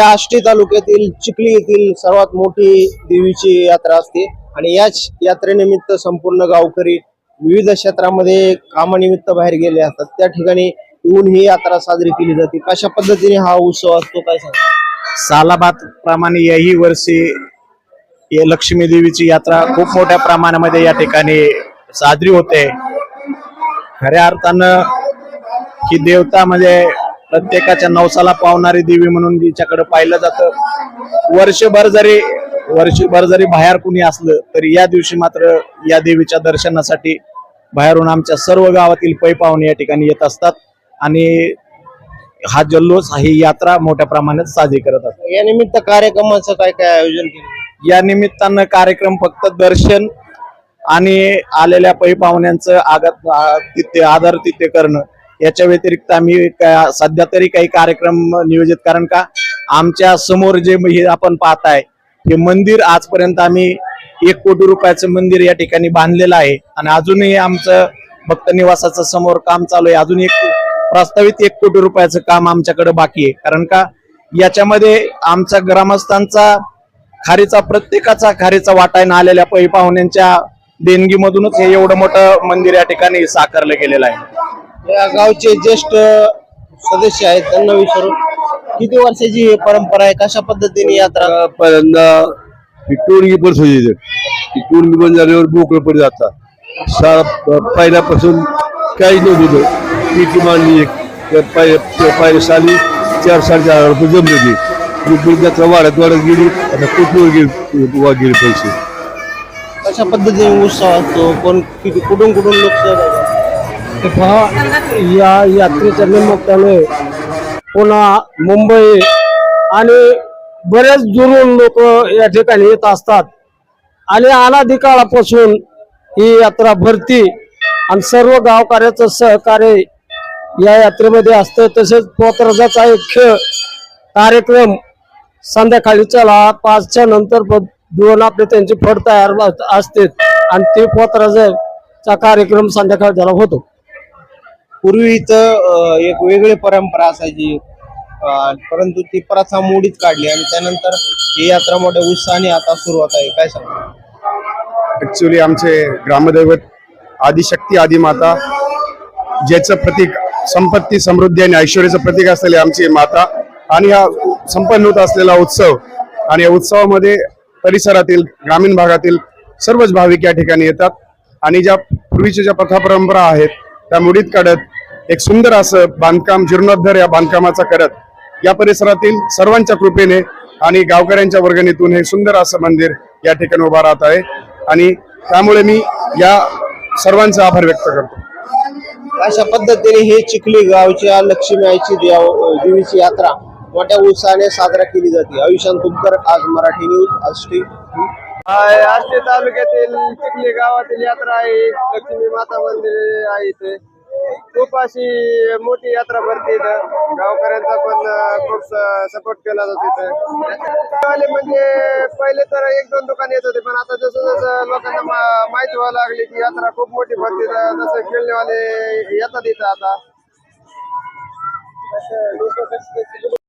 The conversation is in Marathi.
आष्टी तालुक्यातील चिखली येथील सर्वात मोठी देवीची यात्रा असते आणि याच यात्रेनिमित्त संपूर्ण गावकरी विविध क्षेत्रामध्ये कामानिमित्त बाहेर गेले असतात. त्या ठिकाणी येऊन ही यात्रा साजरी केली जाते. कशा पद्धतीने हा उत्सव असतो काय सांगा? सालाबाद प्रमाणे याही वर्षी या लक्ष्मी देवीची यात्रा खूप मोठ्या प्रमाणामध्ये या ठिकाणी साजरी होते. खऱ्या अर्थानं ही देवता म्हणजे प्रत्येकाच्या नवसाला पावणारी देवी म्हणून तिच्याकडे पाहिलं जातं. वर्षभर जरी वर्षभर जरी बाहेर कुणी असलं तरी या दिवशी मात्र या देवीच्या दर्शनासाठी बाहेरून आमच्या सर्व गावातील पै पाहुणे या ठिकाणी येत असतात आणि हा जल्लोष ही यात्रा मोठ्या प्रमाणात साजरी करत असतात. या निमित्त कार्यक्रमाचं काय काय आयोजन केलं? या निमित्तानं कार्यक्रम फक्त दर्शन आणि आलेल्या पै पाहुण्यांचं आगत तिथे आदर तिथे करणं. याच्या व्यतिरिक्त आम्ही सध्या तरी काही कार्यक्रम नियोजित कारण का आमच्यासमोर जे हे आपण पाहताय हे मंदिर आजपर्यंत आम्ही एक कोटी रुपयाचं मंदिर या ठिकाणी बांधलेलं आहे. आणि अजूनही आमचं भक्त निवासाचं समोर काम चालू आहे. अजून एक प्रस्तावित एक कोटी रुपयाचं काम आमच्याकडे बाकी आहे. कारण का याच्यामध्ये आमचा ग्रामस्थांचा खारीचा प्रत्येकाचा खारीचा वाटायला आलेल्या पै पाहुण्यांच्या देणगीमधूनच हे एवढं मोठं मंदिर या ठिकाणी साकारलं गेलेलं आहे. या गावचे ज्येष्ठ सदस्य आहेत त्यांना विचारू किती वर्षाची ही परंपरा आहे? कशा पद्धतीने यात्रा पहिल्यांदा ही टोळगी पण टोळगी पण झाल्यावर मोकळं पण जातात सा पहिल्यापासून काही नव्हतं पीटी मांडली एक पाय साली चार साडेचार हजार रुपये जमले ते त्याचा वाढत वाढत गेली आता कुठवर गेली गेले पैसे. कशा पद्धतीने उत्सव असतो? कोण किती कुठून कुठून लोक सहभागी या यात्रेच्या निमित्ताने पुन्हा मुंबई आणि बरेच दुरून लोक या ठिकाणी येत असतात. आणि अनाधिकाळापासून ही यात्रा भरती आणि सर्व गावकऱ्याचं सहकार्य या यात्रेमध्ये असतं. तसेच पोतराजाचा एक खेळ कार्यक्रम संध्याकाळी चला पाचच्या नंतर दोन आपले त्यांची फड तयार अस- असते आणि ते पोतराजाचा कार्यक्रम संध्याकाळी झाला होतो. पूर्वी इथं एक वेगळी परंपरा असायची. परंतु ती प्रथा मोडीत काढली आणि त्यानंतर ही यात्रा मोठ्या उत्साहाने आता सुरू होत आहे. काय सांगा ऍक्च्युली आमचे ग्रामदैवत आदिशक्ती आदिमाता ज्याचं प्रतीक संपत्ती समृद्धी आणि ऐश्वर्याचं प्रतीक असलेली आमची माता आणि हा संपन्न होत असलेला उत्सव आणि या उत्सवामध्ये परिसरातील ग्रामीण भागातील सर्वच भाविक या ठिकाणी येतात आणि ज्या पूर्वीच्या ज्या प्रथा परंपरा आहेत त्या मुडीत काढत एक सुंदर असं बांधकाम जीर्णोद्धार या बांधकामाचा करत या परिसरातील सर्वांच्या कृपेने आणि गावकऱ्यांच्या वर्गणीतून हे सुंदर असं मंदिर या ठिकाणी उभा राहत आहे. आणि त्यामुळे मी या सर्वांचा आभार व्यक्त करतो. अशा पद्धतीने हे चिखली गावच्या लक्ष्मी आईची देव देवीची यात्रा मोठ्या उत्साहाने साजरा केली जाते. आयुष्यात तुमकर आज मराठी न्यूज आष्टी. आष्टी तालुक्यातील चिखली गावातील यात्रा आहे. लक्ष्मी माता मंदिर आहे इथे. खूप अशी मोठी यात्रा भरते इथं. गावकऱ्यांचा पण खूप सपोर्ट केला जातो इथं. म्हणजे पहिले तर एक दोन दुकान येत होते पण आता जसं जसं लोकांना माहिती व्हायला लागली की यात्रा खूप मोठी भरते इथं, जसं खेळणेवाले येतात इथं आता.